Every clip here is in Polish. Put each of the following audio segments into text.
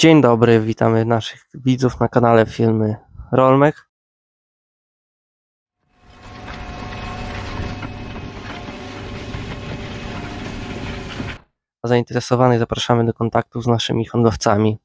Dzień dobry, witamy naszych widzów na kanale Filmy Rolmek. Zainteresowanych zapraszamy do kontaktu z naszymi handlowcami.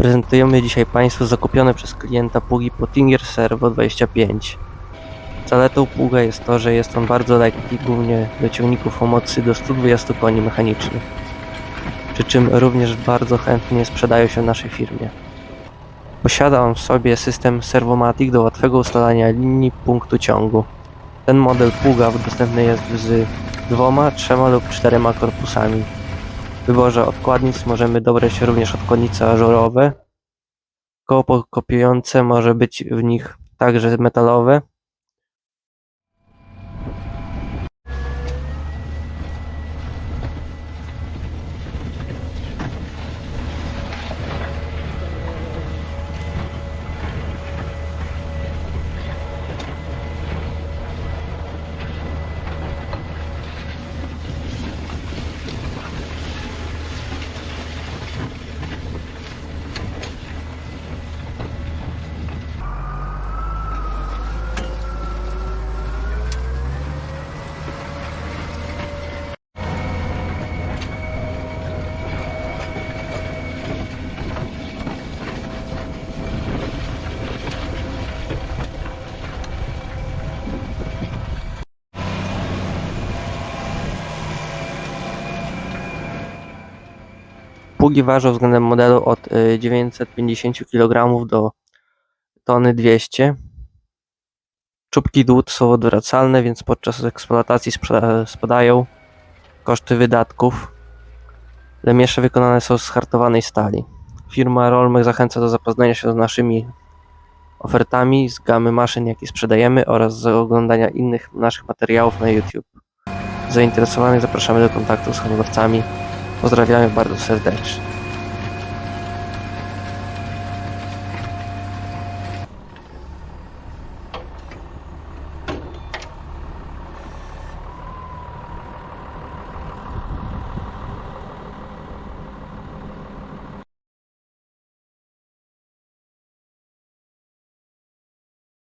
Prezentujemy dzisiaj Państwu zakupione przez klienta pługi Pottinger Servo 25. Zaletą pługa jest to, że jest on bardzo lekki, głównie do ciągników o mocy do 120 koni mechanicznych. Przy czym również bardzo chętnie sprzedają się naszej firmie. Posiada on w sobie system Servomatic do łatwego ustalania linii punktu ciągu. Ten model pługa dostępny jest z dwoma, trzema lub czterema korpusami. Wyborze odkładnic możemy dobrać również odkładnice ażurowe. Koło kopiujące może być w nich także metalowe. Pługi ważą względem modelu od y, 950 kg do tony 200. Czubki dłut są odwracalne, więc podczas eksploatacji spadają koszty wydatków. Lemiesze wykonane są z hartowanej stali. Firma Rolmech zachęca do zapoznania się z naszymi ofertami, z gamy maszyn, jakie sprzedajemy oraz z oglądania innych naszych materiałów na YouTube. Zainteresowanych zapraszamy do kontaktu z handlowcami. Pozdrawiamy bardzo serdecznie.